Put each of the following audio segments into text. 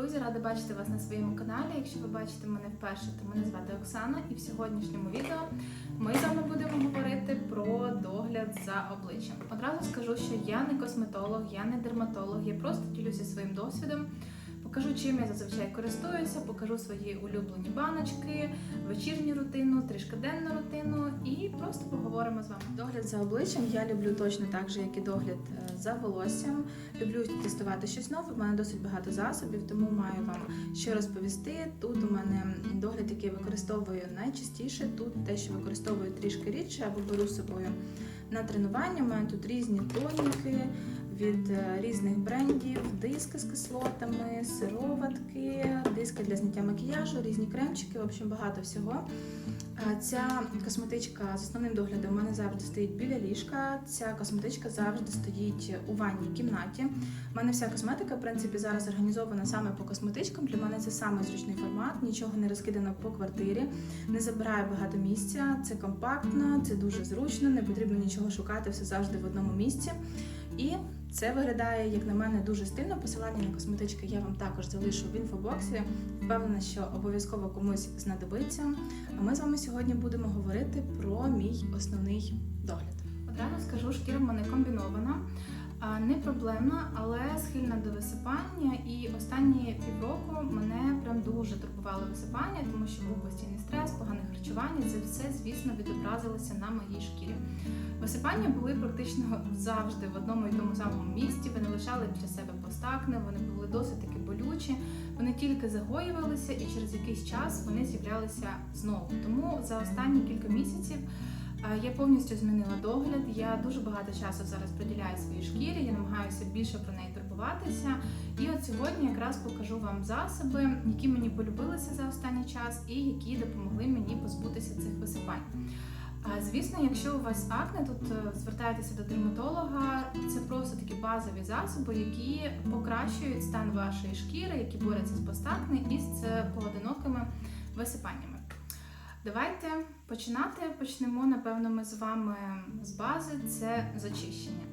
друзі! Рада бачити вас на своєму каналі. Якщо ви бачите мене вперше, то мене звати Оксана, і в сьогоднішньому відео ми з вами будемо говорити про догляд за обличчям. Одразу скажу, що я не косметолог, я не дерматолог, я просто ділюся своїм досвідом. Покажу, чим я зазвичай користуюся, покажу свої улюблені баночки, вечірню рутину, трішки денну рутину і просто поговоримо з вами. Догляд за обличчям я люблю точно так же, як і догляд е, за волоссям. Люблю тестувати щось нове. У мене досить багато засобів, тому маю вам що розповісти. Тут у мене догляд, який я використовую найчастіше. Тут те, що використовую трішки рідше або беру з собою на тренування. У мене тут різні тоніки від е, різних брендів, диски з кислотами, сироватки, диски для зняття макіяжу, різні кремчики, в общем, багато всього. Ця косметичка з основним доглядом у мене завжди стоїть біля ліжка. Ця косметичка завжди стоїть у ванній кімнаті. У мене вся косметика, в принципі, зараз організована саме по косметичкам. Для мене це саме зручний формат, нічого не розкидано по квартирі, не забирає багато місця. Це компактно, це дуже зручно, не потрібно нічого шукати, все завжди в одному місці. І це виглядає, як на мене, дуже стильно. Посилання на косметички я вам також залишу в інфобоксі. Впевнена, що обов'язково комусь знадобиться. А ми з вами сьогодні будемо говорити про мій основний догляд. Одразу скажу, шкіра в мене комбінована, не проблемна, але схильна до висипання. І останні півроку мене прям дуже турбувало висипання, тому що був постійний стрес, погане харчування. Це все, звісно, відобразилося на моїй шкірі. Висипання були практично завжди в одному і тому самому місці. Вони лишали для себе постакни, вони були досить таки болючі. Вони тільки загоювалися, і через якийсь час вони з'являлися знову. Тому за останні кілька місяців я повністю змінила догляд. Я дуже багато часу зараз приділяю своїй шкірі. Я намагаюся більше про неї турбуватися. І от сьогодні якраз покажу вам засоби, які мені полюбилися за останній час, і які допомогли мені позбутися цих висипань. Звісно, якщо у вас акне, тут е, звертайтеся до дерматолога. Це просто такі базові засоби, які покращують стан вашої шкіри, які борються з постакне і з е, поодинокими висипаннями. Давайте починати. Почнемо, напевно, ми з вами з бази це зачищення.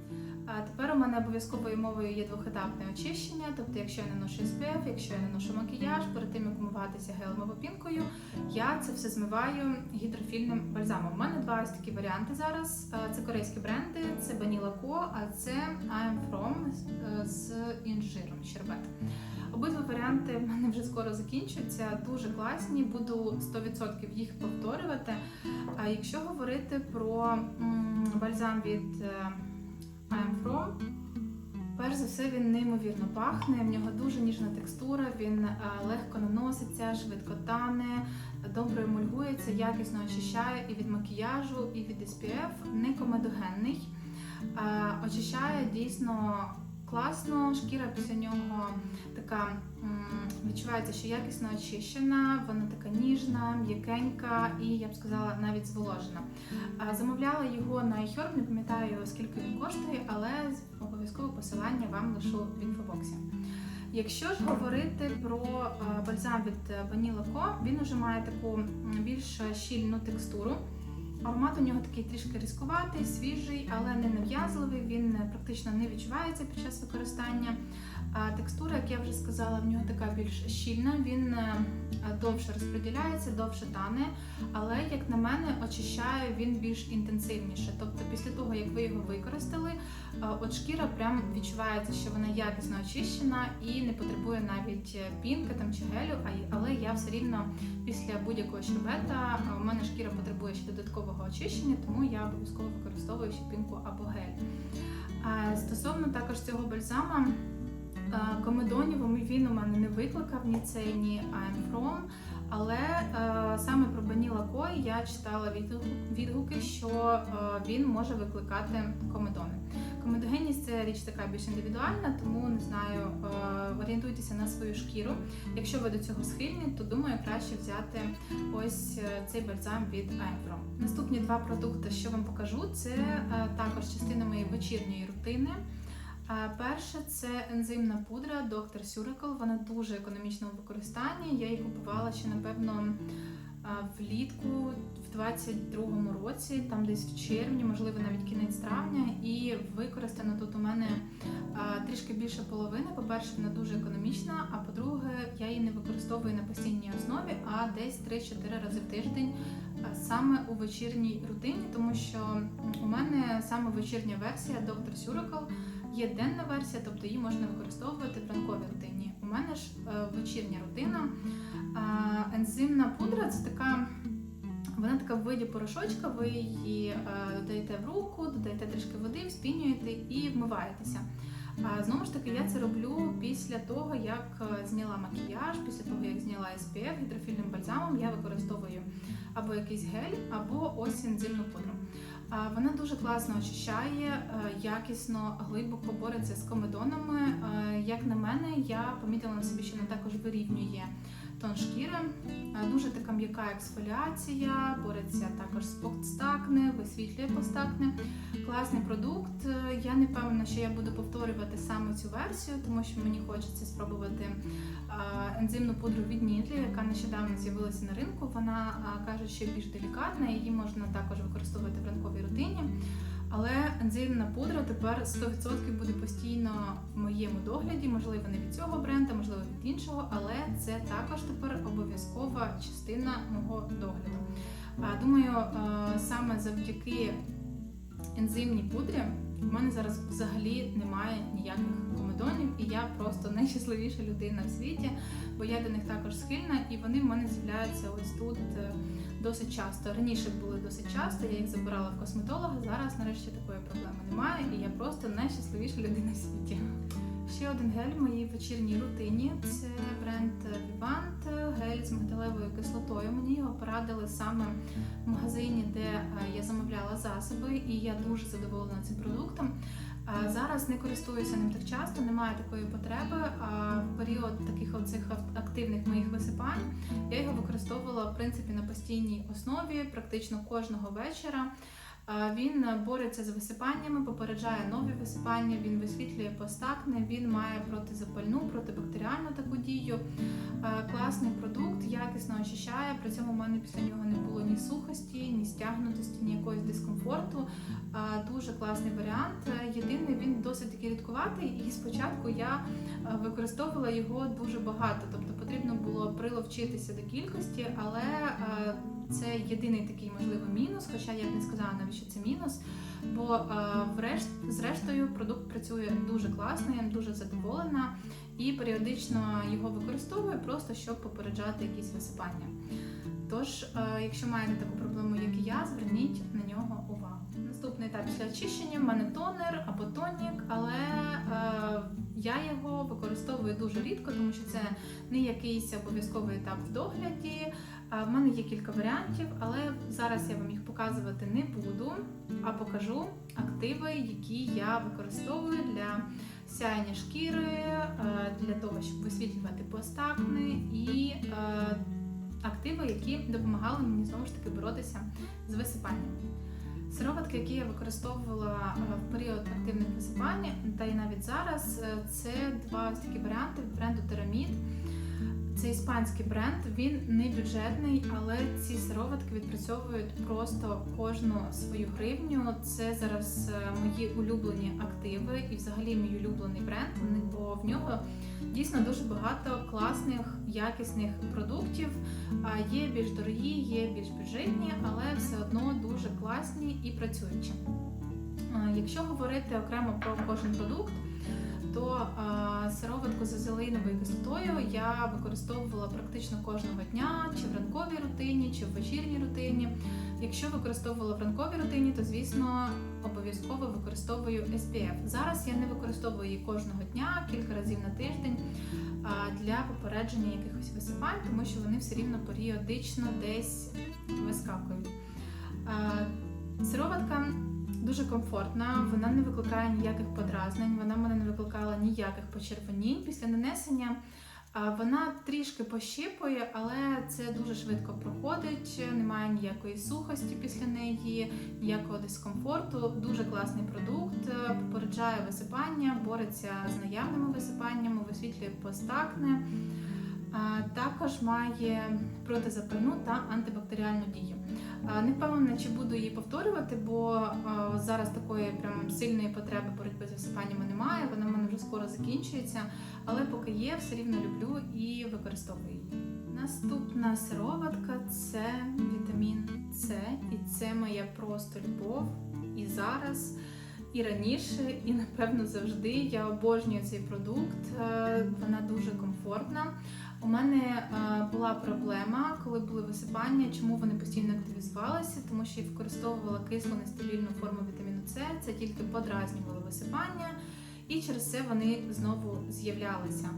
А тепер у мене обов'язковою мовою є двохетапне очищення. Тобто, якщо я наношу SPF, якщо я наношу макіяж, перед тим як умиватися гелем або пінкою, я це все змиваю гідрофільним бальзамом. У мене два ось такі варіанти зараз. Це корейські бренди, це Vanilla Co, а це I From е, з інжиром щербет. Обидва варіанти в мене вже скоро закінчуються, дуже класні. Буду 100% їх повторювати. А якщо говорити про бальзам від е, I am From, перш за все він неймовірно пахне. В нього дуже ніжна текстура, він е, легко наноситься, швидко тане, добре емульгується, якісно очищає і від макіяжу, і від SPF, не комедогенний. Е, Очищає дійсно класно, шкіра після нього така відчувається, що якісно очищена, вона така ніжна, м'якенька і я б сказала навіть зволожена. Замовляла його на iHerb, не пам'ятаю скільки він коштує, але обов'язково посилання вам лишу в інфобоксі. Якщо ж говорити про бальзам від е, Vanilla Co, він уже має таку більш щільну текстуру. Аромат у нього такий трішки різкуватий, свіжий, але не нав'язливий. Він е, практично не відчувається під час використання. А текстура, як я вже сказала, в нього така більш щільна. Він е, довше розподіляється, довше тане. Але, як на мене, очищає він більш інтенсивніше. Тобто, після того, як ви його використали, е, от шкіра прям відчувається, що вона якісно очищена і не потребує навіть е, пінки там чи гелю. Але я все рівно після будь-якого щербета у мене шкіра потребує ще додаткового очищення, тому я обов'язково використовую ще пінку або гель. Стосовно також цього бальзама, комедонів він у мене не викликав ні цей, ні I'm From. Але е, саме про Баніла Кой я читала відгук- відгуки, що е, він може викликати комедони. Комедогенність це річ така більш індивідуальна, тому не знаю, е, орієнтуйтеся на свою шкіру. Якщо ви до цього схильні, то думаю, краще взяти ось е, цей бальзам від Aimfrom. Наступні два продукти, що вам покажу, це е, також частина моєї вечірньої рутини. Перше це ензимна пудра Dr. Surical. Вона дуже економічна у використанні. Я її купувала ще, напевно, влітку в 22-му році, там десь в червні, можливо, навіть кінець травня. І використано тут у мене трішки більше половини. По-перше, вона дуже економічна, а по-друге, я її не використовую на постійній основі, а десь 3-4 рази в тиждень, саме у вечірній рутині, тому що у мене саме вечірня версія доктор Сюрикал. Є денна версія, тобто її можна використовувати в ранковій рутині. У мене ж е, вечірня рутина. Ензимна пудра це така. Вона така в виді порошочка, ви її е, додаєте в руку, додаєте трішки води, вспінюєте і вмиваєтеся. Знову ж таки, я це роблю після того, як е, зняла макіяж, після того, як зняла SPF гідрофільним бальзамом, я використовую або якийсь гель, або ось ензимну пудру. Вона дуже класно очищає, е, якісно, глибоко бореться з комедонами. Е, Як на мене, я помітила на собі, що вона також вирівнює тон шкіри. Е, Дуже така м'яка ексфоліація, бореться також з постакне, висвітлює постакне. Класний продукт. Е, Я не певна, що я буду повторювати саме цю версію, тому що мені хочеться спробувати е, ензимну пудру від Нідлі, яка нещодавно з'явилася на ринку. Вона каже, що більш делікатна, її можна також використовувати в ранковій рутині. Але ензимна пудра тепер 100% буде постійно в моєму догляді, можливо, не від цього бренду, можливо, від іншого, але це також тепер обов'язкова частина мого догляду. Думаю, саме завдяки ензимній пудрі в мене зараз взагалі немає ніяких комедонів, і я просто найщасливіша людина в світі, бо я до них також схильна, і вони в мене з'являються ось тут е, досить часто. Раніше були досить часто, я їх забирала в косметолога. Зараз нарешті такої проблеми немає, і я просто найщасливіша людина в світі. Ще один гель в моїй вечірній рутині це бренд Vivant, гель з мигдалевою кислотою. Мені його порадили саме в магазині, де е, я замовляла засоби, і я дуже задоволена цим продуктом. Зараз не користуюся ним так часто, немає такої потреби. А в період таких оцих ак- активних моїх висипань я його використовувала в принципі на постійній основі, практично кожного вечора. Він бореться з висипаннями, попереджає нові висипання, він висвітлює постакне, він має протизапальну, протибактеріальну таку дію. Класний продукт, якісно очищає. При цьому в мене після нього не було ні сухості, ні стягнутості, ні якогось дискомфорту. Дуже класний варіант. Е, Єдиний він досить таки рідкуватий, і спочатку я е, використовувала його дуже багато. Тобто потрібно було приловчитися до кількості, але е, це єдиний такий можливо мінус, хоча я б не сказала навіщо це мінус. Бо е, врешт, зрештою продукт працює дуже класно, я дуже задоволена і періодично його використовую просто щоб попереджати якісь висипання. Тож, е, якщо маєте таку проблему, як і я, зверніть на нього увагу. Наступний етап після очищення в мене тонер або тонік, але е, я його використовую дуже рідко, тому що це не якийсь обов'язковий етап в догляді. В мене є кілька варіантів, але зараз я вам їх показувати не буду, а покажу активи, які я використовую для сяєння шкіри, е, для того, щоб висвітлювати постакни і е, активи, які допомагали мені знову ж таки боротися з висипанням. Сироватки, які я використовувала е, в період активних висипань, та й навіть зараз, це два такі варіанти бренду Терамід. Це іспанський бренд, він не бюджетний, але ці сироватки відпрацьовують просто кожну свою гривню. Це зараз е, мої улюблені активи і взагалі мій улюблений бренд, бо в нього дійсно дуже багато класних, якісних продуктів. Є більш дорогі, є більш бюджетні, але все одно дуже класні і працюючі. Якщо говорити окремо про кожен продукт, то сироватку з азелеїновою кислотою я використовувала практично кожного дня, чи в ранковій рутині, чи в вечірній рутині. Якщо використовувала в ранковій рутині, то звісно обов'язково використовую SPF. Зараз я не використовую її кожного дня, кілька разів на тиждень для попередження якихось висипань, тому що вони все рівно періодично десь вискакують. Сироватка дуже комфортна, вона не викликає ніяких подразнень, вона мене не викликала ніяких почервонінь після нанесення. Вона трішки пощипує, але це дуже швидко проходить, немає ніякої сухості після неї, ніякого дискомфорту. Дуже класний продукт, е, попереджає висипання, бореться з наявними висипаннями, висвітлює постакне. Також має протизапальну та антибактеріальну дію. А, Не впевнена, чи буду її повторювати, бо зараз такої прям сильної потреби боротьби з висипаннями немає. Вона в мене вже скоро закінчується, але поки є, все рівно люблю і використовую її. Наступна сироватка це вітамін С, і це моя просто любов. І зараз, і раніше, і напевно завжди. Я обожнюю цей продукт. Е, Вона дуже комфортна. У мене е, була проблема, коли були висипання. Чому вони постійно активізувалися? Тому що я використовувала кислу нестабільну форму вітаміну С. Це тільки подразнювало висипання, і через це вони знову з'являлися.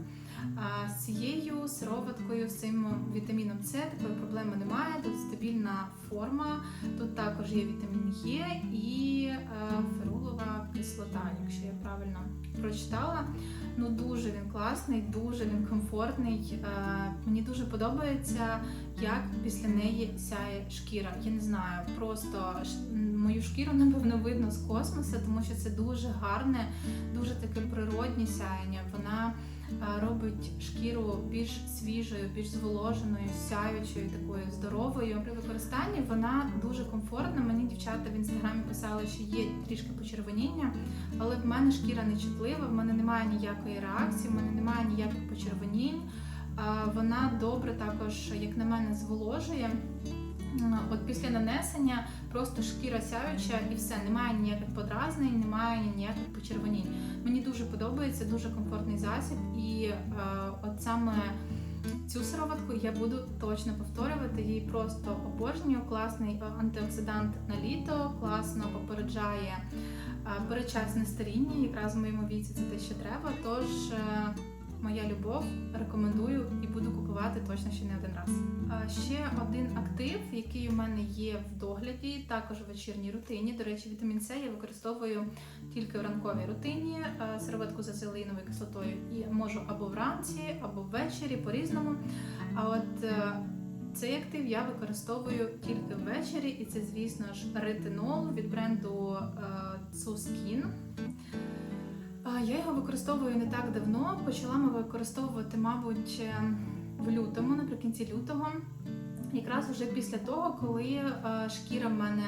А з цією сироваткою, з цим вітаміном С такої проблеми немає. Тут стабільна форма, тут також є вітамін Е і е, ферулова кислота, якщо я правильно прочитала. Ну дуже він класний, дуже він комфортний. Е, мені дуже подобається, як після неї сяє шкіра. Я не знаю, просто мою шкіру напевно видно з космоса, тому що це дуже гарне, дуже таке природнє сяєння. Вона робить шкіру більш свіжою, більш зволоженою, сяючою, такою здоровою. При використанні вона дуже комфортна. Мені дівчата в інстаграмі писали, що є трішки почервоніння, але в мене шкіра не чутлива, в мене немає ніякої реакції, в мене немає ніяких почервонінь. Вона добре також, як на мене, зволожує. От після нанесення просто шкіра сяюча і все, немає ніяких подразнень, немає ніяких почервонінь. Мені дуже подобається, дуже комфортний засіб, і е, от саме цю сироватку я буду точно повторювати. Її просто обожнюю. Класний е, антиоксидант на літо, класно попереджає е, передчасне старіння. Якраз в моєму віці це те, що треба. Тож е, моя любов рекомендую і буду купувати точно ще не один раз. Ще один актив, який у мене є в догляді, також в вечірній рутині. До речі, вітамін С я використовую тільки в ранковій рутині. е, Сироватку з азелиновою кислотою і можу або вранці, або ввечері по-різному. А от е, цей актив я використовую тільки ввечері, і це, звісно ж, ретинол від бренду е, Skin. А, Я його використовую не так давно. Почала ми використовувати, мабуть, е, в лютому, наприкінці лютого. Якраз вже після того, коли е, шкіра в мене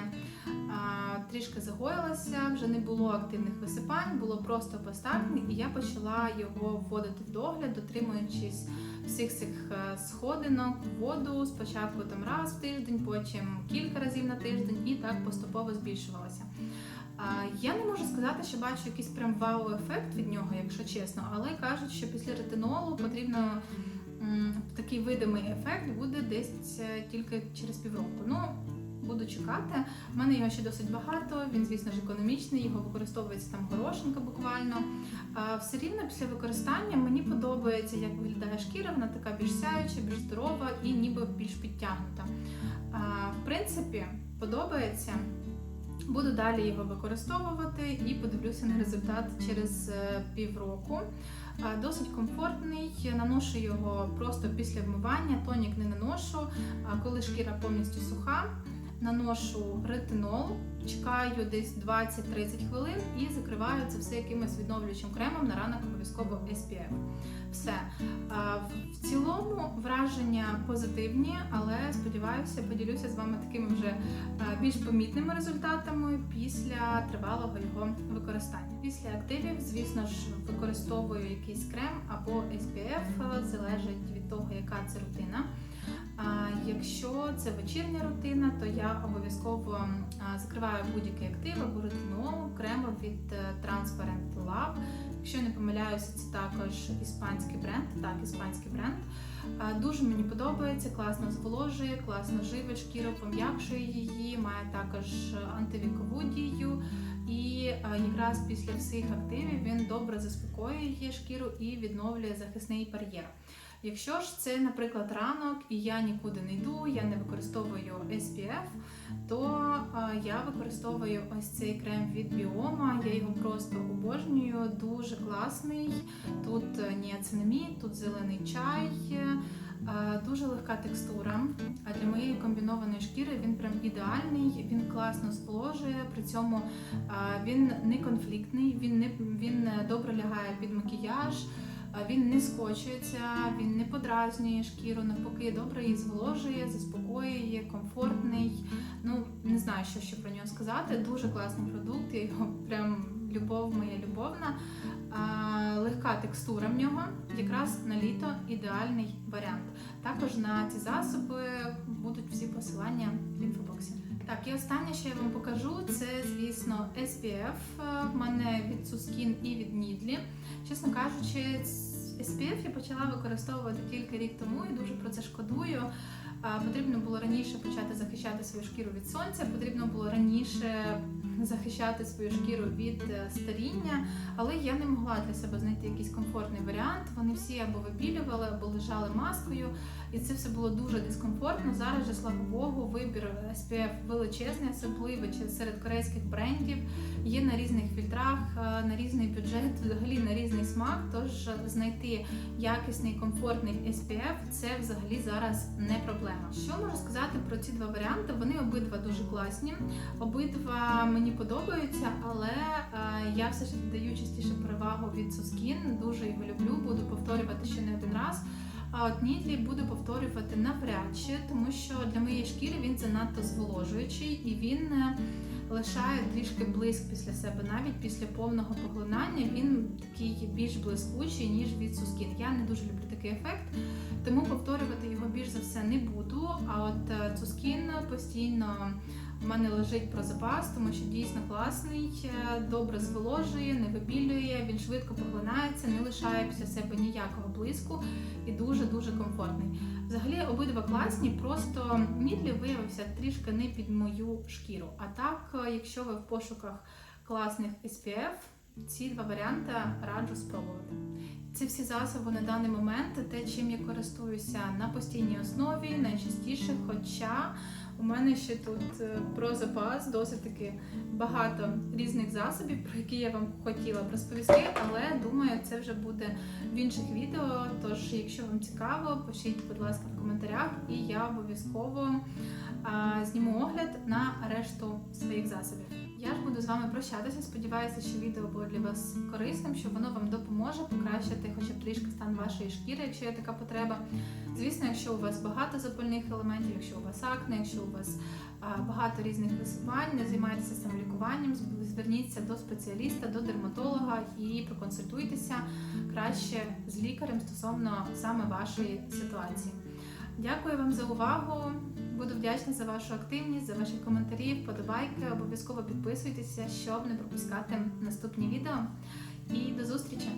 трішки загоїлася, вже не було активних висипань, було просто постакне, і я почала його вводити в догляд, дотримуючись всіх цих е, сходинок, воду спочатку там раз в тиждень, потім кілька разів на тиждень, і так поступово збільшувалася. Я не можу сказати, що бачу якийсь прям вау-ефект від нього, якщо чесно, але кажуть, що після ретинолу потрібно такий видимий ефект буде десь е, тільки через півроку. Ну, буду чекати. У мене його ще досить багато. Він, звісно ж, економічний, його використовується там горошинка буквально. А, все рівно після використання мені подобається, як виглядає шкіра, вона така більш сяюча, більш здорова і ніби більш підтягнута. А, в принципі, подобається. Буду далі його використовувати і подивлюся на результат через е, півроку. Досить комфортний, наношу його просто після вмивання, тонік не наношу, коли шкіра повністю суха, наношу ретинол, чекаю десь 20-30 хвилин і закриваю це все якимось відновлюючим кремом на ранок обов'язково SPF. Все. В цілому враження позитивні, але сподіваюся, поділюся з вами такими вже більш помітними результатами після тривалого його використання. Після активів, звісно ж, використовую якийсь крем або SPF, залежить від того, яка це рутина. Якщо це вечірня рутина, то я обов'язково закриваю будь-який актив або ретинол, крем від е, Transparent Love. Якщо не помиляюся, це також іспанський бренд. Так, іспанський бренд. Дуже мені подобається, класно зволожує, класно живе шкіру, пом'якшує її, має також антивікову дію. І якраз після всіх активів він добре заспокоює шкіру і відновлює захисний бар'єр. Якщо ж це, наприклад, ранок і я нікуди не йду, я не використовую SPF, то я використовую ось цей крем від Біома. Я його просто обожнюю, дуже класний. Тут е, ніацинамід, тут зелений чай, е, дуже легка текстура. А для моєї комбінованої шкіри він прям ідеальний, він класно зволожує, при цьому він не конфліктний, він не він е, добре лягає під макіяж. Він не скочується, він не подразнює шкіру, навпаки, добре її зволожує, заспокоює, комфортний. Ну не знаю, що ще про нього сказати. Дуже класний продукт. Я його прям любов моя любовна. А, легка текстура в нього, якраз на літо ідеальний варіант. Також на ці засоби будуть всі посилання в інфобоксі. Так, і останнє, що я вам покажу, це, звісно, SPF. Е, В мене від Suskin і від Нідлі. Чесно кажучи, SPF я почала використовувати тільки рік тому і дуже про це шкодую. Потрібно було раніше почати захищати свою шкіру від сонця, потрібно було раніше захищати свою шкіру від е, старіння, але я не могла для себе знайти якийсь комфортний варіант. Вони всі або випілювали, або лежали маскою, і це все було дуже дискомфортно. Зараз же, слава Богу, вибір SPF величезний, особливо серед корейських брендів. Є на різних фільтрах, е, на різний бюджет, взагалі на різний смак. Тож знайти якісний комфортний SPF це взагалі зараз не проблема. Що можу сказати про ці два варіанти? Вони обидва дуже класні, обидва мені подобаються, але е, я все ж даю частіше перевагу від Suskin. Дуже його люблю, буду повторювати ще не один раз. А от Нідлі буду повторювати навряд чи, тому що для моєї шкіри він занадто зволожуючий і він е, лишає трішки блиск після себе. Навіть після повного поглинання він такий більш блискучий, ніж від Suskin. Я не дуже люблю такий ефект, тому повторювати його більш за все не буду. А от е, Suskin постійно в мене лежить про запас, тому що дійсно класний, е, добре зволожує, не випілює, він швидко поглинається, не лишає після себе ніякого блиску і дуже дуже комфортний. Взагалі обидва класні, просто Мідлі виявився трішки не під мою шкіру. А так, е, якщо ви в пошуках класних SPF, ці два варіанти раджу спробувати. Ці всі засоби на даний момент, те, чим я користуюся на постійній основі, найчастіше, хоча у мене ще тут е, про запас досить таки багато різних засобів, про які я вам хотіла б розповісти, але думаю, це вже буде в інших відео. Тож, якщо вам цікаво, пишіть, будь ласка, в коментарях, і я обов'язково зніму огляд на решту своїх засобів. Я ж буду з вами прощатися. Сподіваюся, що відео було для вас корисним, що воно вам допоможе покращити хоча б трішки стан вашої шкіри, якщо є така потреба. Звісно, якщо у вас багато запальних елементів, якщо у вас акне, якщо у вас багато різних висипань, не займайтеся самолікуванням, зверніться до спеціаліста, до дерматолога і проконсультуйтеся краще з лікарем стосовно саме вашої ситуації. Дякую вам за увагу. Буду вдячна за вашу активність, за ваші коментарі, вподобайки. Обов'язково підписуйтеся, щоб не пропускати наступні відео. І до зустрічі!